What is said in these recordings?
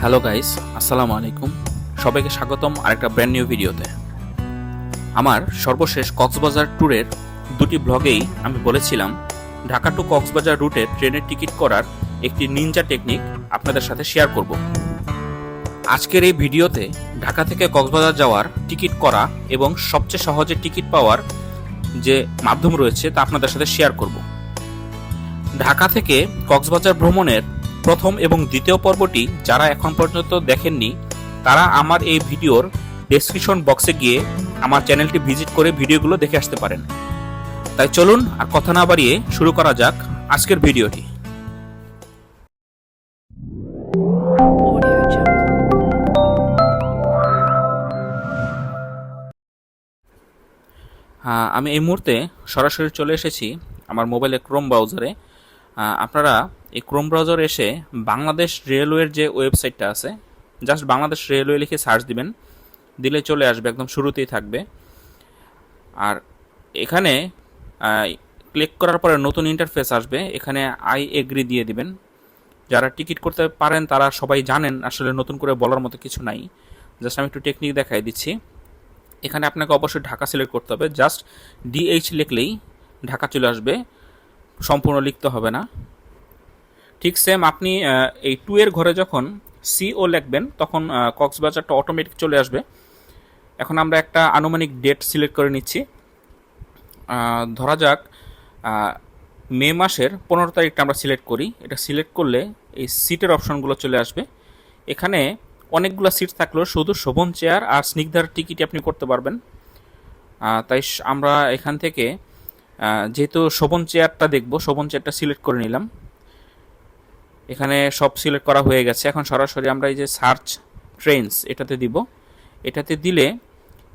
Hello guys আসসালামু আলাইকুম সবাইকে স্বাগতম আরেকটা ব্র্যান্ড নিউ ভিডিওতে আমার সর্বশেষ কক্সবাজার ট্যুরের দুটি ব্লগেই আমি বলেছিলাম, ঢাকা টু কক্সবাজার রুটে ট্রেনের টিকিট করার একটি নিনজা টেকনিক আপনাদের সাথে শেয়ার করব। আজকের এই ভিডিওতে ঢাকা থেকে কক্সবাজার যাওয়ার টিকিট করা এবং সবচেয়ে সহজে টিকিট পাওয়ার যে মাধ্যম রয়েছে তা আপনাদের সাথে শেয়ার করব। ঢাকা থেকে কক্সবাজার ভ্রমণের প্রথম এবং দ্বিতীয় পর্বটি যারা এখন পর্যন্ত দেখেননি, তারা আমার এই ভিডিওর ডেসক্রিপশন বক্সে গিয়ে আমার চ্যানেলটি ভিজিট করে ভিডিওগুলো দেখে আসতে পারেন। তাই চলুন আর কথা না বাড়িয়ে শুরু করা যাক আজকের ভিডিওটি। আমি এই মুহূর্তে সরাসরি চলে এসেছি আমার মোবাইলে ক্রোম ব্রাউজারে আপনারা এই ক্রোম ব্রাউজার এসে বাংলাদেশ রেলওয়ের যে ওয়েবসাইটটা আছে জাস্ট বাংলাদেশ রেলওয়ে লিখে সার্চ দিবেন, দিলে চলে আসবে, একদম শুরুতেই থাকবে। আর এখানে ক্লিক করার পরে নতুন ইন্টারফেস আসবে, এখানে আই এগ্রি দিয়ে দিবেন। যারা টিকিট করতে পারেন, তারা সবাই জানেন, আসলে নতুন করে বলার মতো কিছু নাই। জাস্ট আমি একটু টেকনিক দেখাই দিচ্ছি। এখানে আপনাকে অবশ্যই ঢাকা সিলেক্ট করতে হবে। জাস্ট ডিএইচ লিখলেই ঢাকা চলে আসবে। সম্পূর্ণ লিখতে হবে না। ঠিক সেম আপনি এই টু এর ঘরে যখন সিও লিখবেন, তখন কক্সবাজারটা অটোমেটিক চলে আসবে। এখন আমরা একটা আনুমানিক ডেট সিলেক্ট করে নিচ্ছি। ধরা যাক মে মাসের পনেরো তারিখটা আমরা সিলেক্ট করি। এটা সিলেক্ট করলে এই সিটের অপশনগুলো চলে আসবে। এখানে অনেকগুলো সিট থাকলেও শুধু শোভন চেয়ার আর স্নিগ্ধার টিকিটই আপনি করতে পারবেন। তাই আমরা এখান থেকে যেহেতু শোভন চেয়ারটা দেখব, শোভন চেয়ারটা সিলেক্ট করে নিলাম। এখানে সব সিলেক্ট করা হয়ে গেছে। এখন সরাসরি আমরা এই যে সার্চ ট্রেনস এটাতে দিব। এটাতে দিলে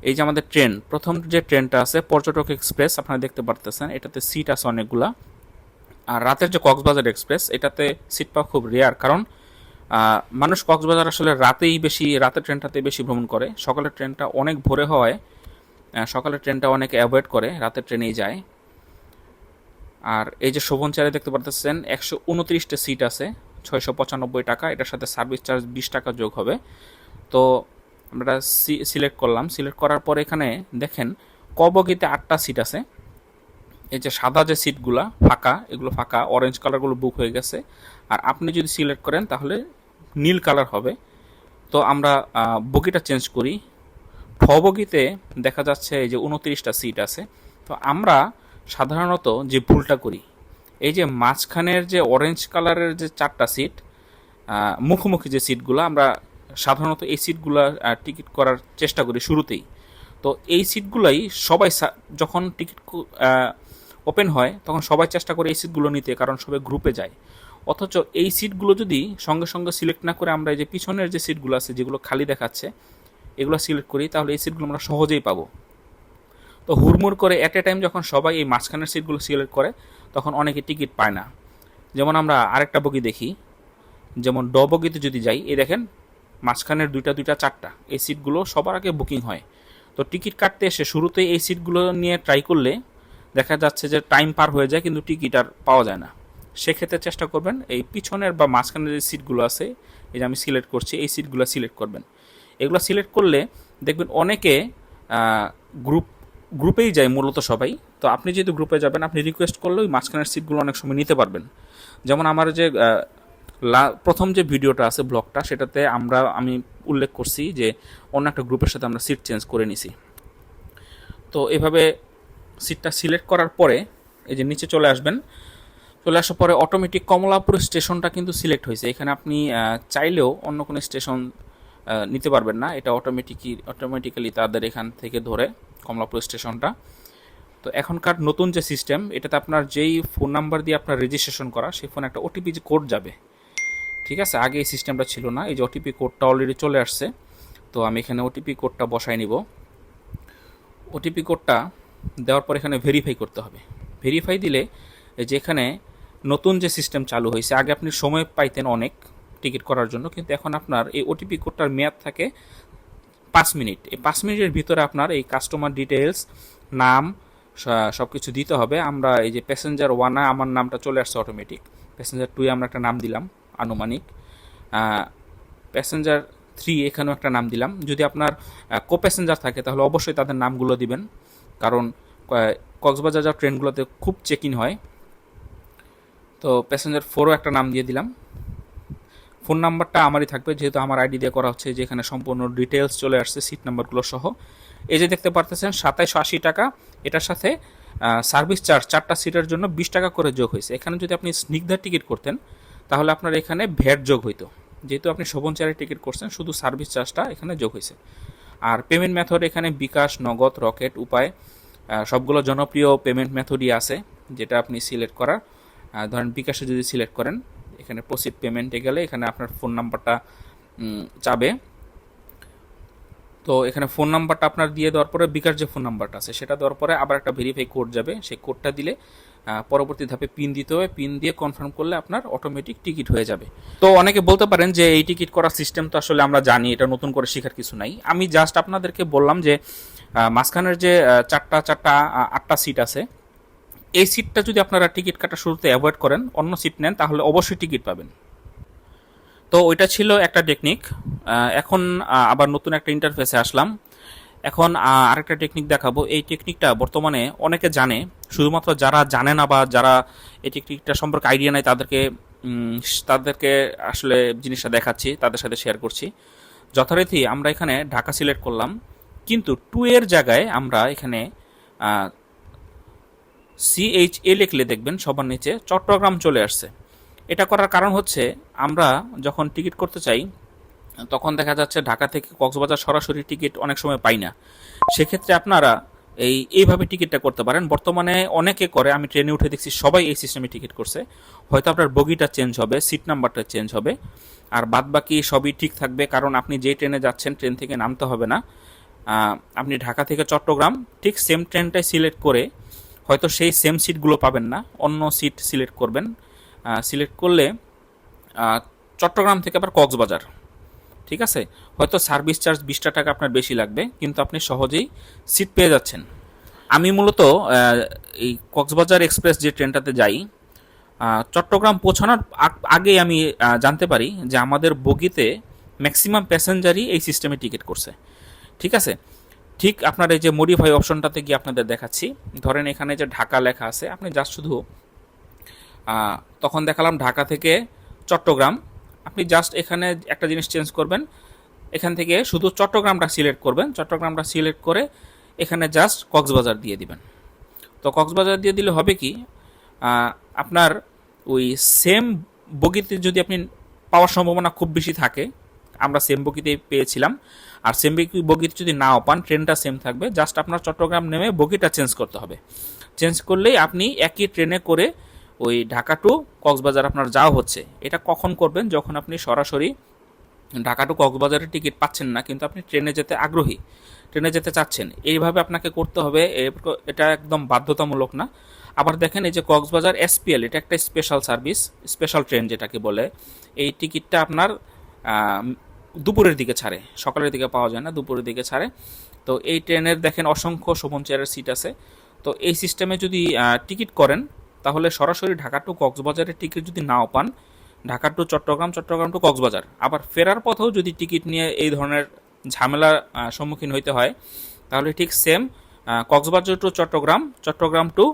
এই যে আমাদের ট্রেন প্রথম যে ট্রেনটা আছে, পর্যটক এক্সপ্রেস আপনারা দেখতে পারতেছেন, এটাতে সিট আছে অনেকগুলা। আর রাতের যে কক্সবাজার এক্সপ্রেস এটাতে সিট পাওয়া খুব রেয়ার কারণ মানুষ কক্সবাজার আসলে রাতেই বেশি, রাতের ট্রেনটাতে বেশি ভ্রমণ করে। সকালের ট্রেনটা অনেক ভোরে হওয়ায় সকালের ট্রেনটা অনেকে অ্যাভয়েড করে, রাতের ট্রেনেই যায়। আর এই যে শোভন চেয়ারে দেখতে পারতেছেন, একশো উনত্রিশটা সিট আছে। ছয়শো পঁচানব্বই টাকা, এটার সাথে সার্ভিস চার্জ বিশ টাকা যোগ হবে। তো আমরা সিলেক্ট করলাম। সিলেক্ট করার পর এখানে দেখেন ক আটটা সিট আছে। এই যে সাদা যে সিটগুলা ফাঁকা, এগুলো ফাঁকা অরেঞ্জ কালারগুলো বুক হয়ে গেছে। আর আপনি যদি সিলেক্ট করেন, তাহলে নীল কালার হবে। তো আমরা বগিটা চেঞ্জ করি। ঠ বগিতে দেখা যাচ্ছে এই যে উনত্রিশটা সিট আছে। তো আমরা সাধারণত যে ভুলটা করি এই যে মাঝখানের যে অরেঞ্জ কালারের যে চারটা সিট মুখোমুখি যে সিটগুলো আমরা সাধারণত এই সিটগুলো টিকিট করার চেষ্টা করি শুরুতেই। তো এই সিটগুলাই সবাই যখন টিকিট ওপেন হয়, তখন সবাই চেষ্টা করে এই সিটগুলো নিতে, কারণ সবাই গ্রুপে যায়। অথচ এই সিটগুলো যদি সঙ্গে সঙ্গে সিলেক্ট না করে আমরা এই যে পিছনের যে সিটগুলো আছে, যেগুলো খালি দেখাচ্ছে, এগুলো সিলেক্ট করি, তাহলে এই সিটগুলো আমরা সহজেই পাবো। তো হুড়মুড় করে অ্যাট এ টাইম যখন সবাই এই মাঝখানের সিটগুলো সিলেক্ট করে তখন অনেকে টিকিট পায় না। যেমন আমরা আরেকটা বগি দেখি। যেমন ড বগিতে যদি যাই, এই দেখেন মাঝখানের দুইটা দুইটা, চারটা। এই সিটগুলো সবার আগে বুকিং হয়। তো টিকিট কাটতে এসে শুরুতে এই সিটগুলো নিয়ে ট্রাই করলে দেখা যাচ্ছে যে টাইম পার হয়ে যায়, কিন্তু টিকিট আর পাওয়া যায় না। সেক্ষেত্রে চেষ্টা করবেন, এই পিছনের বা মাঝখানের যে সিটগুলো আছে, এই যে আমি সিলেক্ট করছি, এই সিটগুলো সিলেক্ট করবেন। এগুলো সিলেক্ট করলে দেখবেন অনেকে গ্রুপ গ্রুপেই যায় মূলত সবাই। তো আপনি যেহেতু গ্রুপে যাবেন, আপনি রিকোয়েস্ট করলে ওই মাঝখানের সিটগুলো অনেক সময় নিতে পারবেন। যেমন আমার যে লা- প্রথম যে ভিডিওটা আছে ব্লগটা, সেটাতে আমরা, আমি উল্লেখ করছি যে অন্য একটা গ্রুপের সাথে আমরা সিট চেঞ্জ করে নিছি। তো এভাবে সিটটা সিলেক্ট করার পরে, এই যে নিচে চলে আসবেন, চলে আসার পরে অটোমেটিক কমলাপুর স্টেশনটা কিন্তু সিলেক্ট হয়েছে। এখানে আপনি চাইলেও অন্য কোনো স্টেশন নিতে পারবেন না। এটা অটোমেটিকই অটোমেটিক্যালি তাদের এখান থেকে ধরে কমলাপুর স্টেশনটা। তো এখনকার নতুন যে সিস্টেম, এটাতে আপনার যেই ফোন নাম্বার দিয়ে আপনার রেজিস্ট্রেশন করা, সেই ফোনে একটা ওটিপি কোড যাবে। ঠিক আছে? আগে এই সিস্টেমটা ছিল না। এই যে ওটিপি কোডটা অলরেডি চলে আসছে। তো আমি এখানে ওটিপি কোডটা বসাই নিব। ওটিপি কোডটা দেওয়ার পর এখানে ভেরিফাই করতে হবে। ভেরিফাই দিলে এই যে এখানে নতুন যে সিস্টেম চালু হয়েছে, আগে আপনি সময় পাইতেন অনেক টিকিট করার জন্য, কিন্তু এখন আপনার এই ওটিপি কোডটার মেয়াদ থাকে পাঁচ মিনিট। এই পাঁচ মিনিটের ভিতরে আপনার এই কাস্টমার ডিটেলস নাম সব কিছু দিতে হবে। আমরা এই যে প্যাসেঞ্জার ওয়ানে আমার নামটা চলে আসছে অটোমেটিক প্যাসেঞ্জার টুয়ে আমরা একটা নাম দিলাম, আনুমানিক। প্যাসেঞ্জার থ্রি এখানেও একটা নাম দিলাম। যদি আপনার কো প্যাসেঞ্জার থাকে, তাহলে অবশ্যই তাদের নামগুলো দিবেন। কারণ কক্সবাজার যাওয়ার ট্রেনগুলোতে খুব চেক ইন হয়। তো প্যাসেঞ্জার ফোরও একটা নাম দিয়ে দিলাম। ফোন নাম্বারটা আমারই থাকবে, যেহেতু আমার আইডি দিয়ে করা হচ্ছে যেখানে সম্পূর্ণ ডিটেলস চলে আসছে সিট নাম্বারগুলো সহ। এই যে দেখতে পারতেছেন সাতাইশো আশি টাকা, এটার সাথে সার্ভিস চার্জ চারটা সিটের জন্য বিশ টাকা করে যোগ হয়েছে। এখানে যদি আপনি স্নিগ্ধার টিকিট করতেন, তাহলে আপনার এখানে ভ্যাট যোগ হইতো। যেহেতু আপনি শোভন চারের টিকিট করছেন, শুধু সার্ভিস চার্জটা এখানে যোগ হয়েছে। আর পেমেন্ট মেথড এখানে বিকাশ, নগদ রকেট উপায় সবগুলো জনপ্রিয় পেমেন্ট মেথডই আছে, যেটা আপনি সিলেক্ট করার। ধরেন বিকাশে যদি সিলেক্ট করেন এখানে প্রসিড পেমেন্টে গেলে এখানে আপনার ফোন নাম্বারটা চাবে। তো এখানে ফোন নাম্বারটা আপনার দিয়ে দেওয়ার পরে বিকাশ যে ফোন নাম্বারটা আছে, সেটা দেওয়ার পরে আবার একটা ভেরিফাই কোড যাবে। সেই কোডটা দিলে পরবর্তী ধাপে পিন দিতে হবে। পিন দিয়ে কনফার্ম করলে আপনার অটোমেটিক টিকিট হয়ে যাবে। তো অনেকে বলতে পারেন যে এই টিকিট করার সিস্টেম তো আসলে আমরা জানি, এটা নতুন করে শেখার কিছু নাই। আমি জাস্ট আপনাদেরকে বললাম যে মাঝখানের যে চারটা চারটা আটটা সিট আছে এই সিটটা যদি আপনারা টিকিট কাটা শুরুতে অ্যাভয়েড করেন, অন্য সিট নেন, তাহলে অবশ্যই টিকিট পাবেন। তো ওইটা ছিল একটা টেকনিক এখন আবার নতুন একটা ইন্টারফেসে আসলাম। এখন আরেকটা টেকনিক দেখাবো। এই টেকনিকটা বর্তমানে অনেকে জানে। শুধুমাত্র যারা জানে না বা যারা এই টেকনিকটা সম্পর্কে আইডিয়া নাই, তাদেরকে তাদেরকে আসলে জিনিসটা দেখাচ্ছি, তাদের সাথে শেয়ার করছি। যথারীতি আমরা এখানে ঢাকা সিলেক্ট করলাম। কিন্তু টু এর জায়গায় আমরা এখানে সিএইচ এ লিখলে দেখবেন সবার নিচে চট্টগ্রাম চলে আসছে। এটা করার কারণ হচ্ছে আমরা যখন টিকিট করতে চাই, তখন দেখা যাচ্ছে ঢাকা থেকে কক্সবাজার সরাসরি টিকিট অনেক সময় পাই না। সেক্ষেত্রে আপনারা এই, এইভাবে টিকিটটা করতে পারেন। বর্তমানে অনেকে করে, আমি ট্রেনে উঠে দেখছি সবাই এই সিস্টেমে টিকিট করছে। হয়তো আপনার বগিটা চেঞ্জ হবে, সিট নাম্বারটা চেঞ্জ হবে, আর বাদ বাকি সবই ঠিক থাকবে, কারণ আপনি যে ট্রেনে যাচ্ছেন, ট্রেন থেকে নামতে হবে না। আপনি ঢাকা থেকে চট্টগ্রাম, ঠিক সেম ট্রেনটাই সিলেক্ট করে হয়তো সেই সেম সিটগুলো পাবেন না, অন্য সিট সিলেক্ট করবেন। সিলেক্ট করলে চট্টগ্রাম থেকে আবার কক্সবাজার, ঠিক আছে? হয়তো সার্ভিস চার্জ বিশটা টাকা আপনার বেশি লাগবে, কিন্তু আপনি সহজেই সিট পেয়ে যাচ্ছেন। আমি মূলত এই কক্সবাজার এক্সপ্রেস যে ট্রেনটাতে যাই চট্টগ্রাম পৌঁছানোর আগ- আগেই আমি জানতে পারি যে আমাদের বগিতে ম্যাক্সিমাম প্যাসেঞ্জারই এই সিস্টেমে টিকিট করছে, ঠিক আছে? ঠিক আপনার এই যে মডিফাই অপশনটাতে গিয়ে আপনাদের দেখাচ্ছি। ধরেন এখানে যে ঢাকা লেখা আছে, আপনি জাস্ট শুধু তখন দেখালাম ঢাকা থেকে চট্টগ্রাম। আপনি জাস্ট এখানে একটা জিনিস চেঞ্জ করবেন। এখান থেকে শুধু চট্টগ্রামটা সিলেক্ট করবেন। চট্টগ্রামটা সিলেক্ট করে এখানে জাস্ট কক্সবাজার দিয়ে দিবেন। তো কক্সবাজার দিয়ে দিলে হবে কি আপনার ওই সেম বগিতে যদি আপনি পাওয়ার সম্ভাবনা খুব বেশি থাকে আমরা সেম বগিতে পেয়েছিলাম। আর সেম বগিতে যদি নাও পান ট্রেনটা সেম থাকবে। জাস্ট আপনার চট্টগ্রাম নেমে বগিটা চেঞ্জ করতে হবে। চেঞ্জ করলেই আপনি একই ট্রেনে করে ওই ঢাকা টু কক্সবাজার আপনার যাওয়া হচ্ছে। এটা কখন করবেন? যখন আপনি সরাসরি ঢাকা টু কক্সবাজারের টিকিট পাচ্ছেন না, কিন্তু আপনি ট্রেনে যেতে আগ্রহী ট্রেনে যেতে চাচ্ছেন। এইভাবে আপনাকে করতে হবে। এটা একদম বাধ্যতামূলক না। আবার দেখেন এই যে কক্সবাজার এসপিএল এটা একটা স্পেশাল সার্ভিস স্পেশাল ট্রেন যেটাকে বলে। এই টিকিটটা আপনার দুপুরের দিকে ছাড়ে। সকালের দিকে পাওয়া যায় না, দুপুরের দিকে ছাড়ে। তো এই ট্রেনের দেখেন অসংখ্য শোভন চেয়ারের সিট আছে। তো এই সিস্টেমে যদি টিকিট করেন, তাহলে সরাসরি ঢাকা টু কক্সবাজারের টিকিট যদি নাও পান, ঢাকা টু চট্টগ্রাম চট্টগ্রাম টু কক্সবাজার। আবার ফেরার পথেও যদি টিকিট নিয়ে এই ধরনের ঝামেলার সম্মুখীন হইতে হয়, তাহলে ঠিক same Cox's Bazar to Chittagong Chittagong to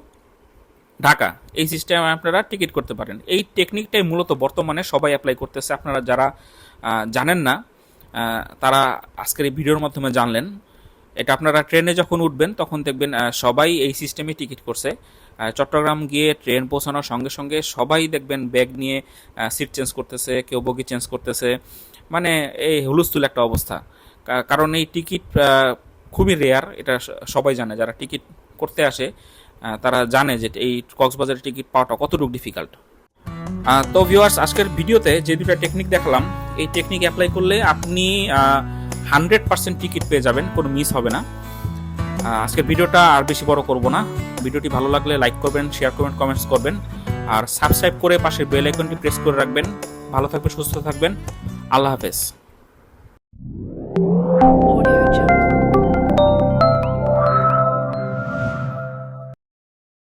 Dhaka. এই সিস্টেমে আপনারা টিকিট করতে পারেন। এই টেকনিকটাই মূলত বর্তমানে সবাই অ্যাপ্লাই করতেছে। আপনারা যারা জানেন না তারা আজকের এই ভিডিওর মাধ্যমে জানলেন। এটা আপনারা ট্রেনে যখন উঠবেন, তখন দেখবেন সবাই এই সিস্টেমে টিকিট করছে। চট্টগ্রাম গিয়ে ট্রেন পৌঁছানোর সঙ্গে সঙ্গে সবাই দেখবেন ব্যাগ নিয়ে সিট চেঞ্জ করতেছে, কেউ বগি চেঞ্জ করতেছে। মানে এই হুলস্থুল একটা অবস্থা। কারণ এই টিকিট খুবই রেয়ার এটা সবাই জানে। যারা টিকিট করতে আসে তারা জানে যে এই কক্সবাজারের টিকিট পাওয়াটা কতটুকু ডিফিকাল্ট তো ভিউয়ার্স আজকের ভিডিওতে যে দুটা টেকনিক দেখালাম, এই টেকনিক অ্যাপ্লাই করলে আপনি হান্ড্রেড পার্সেন্ট টিকিট পেয়ে যাবেন, কোনো মিস হবে না। আজকের ভিডিওটা আর বেশি বড় করব না। ভিডিওটি ভালো লাগলে লাইক করবেন শেয়ার করবেন কমেন্টস করবেন, আর সাবস্ক্রাইব করে পাশের বেল আইকনটি প্রেস করে রাখবেন। ভালো থাকবেন, সুস্থ থাকবেন। আল্লাহ হাফেজ।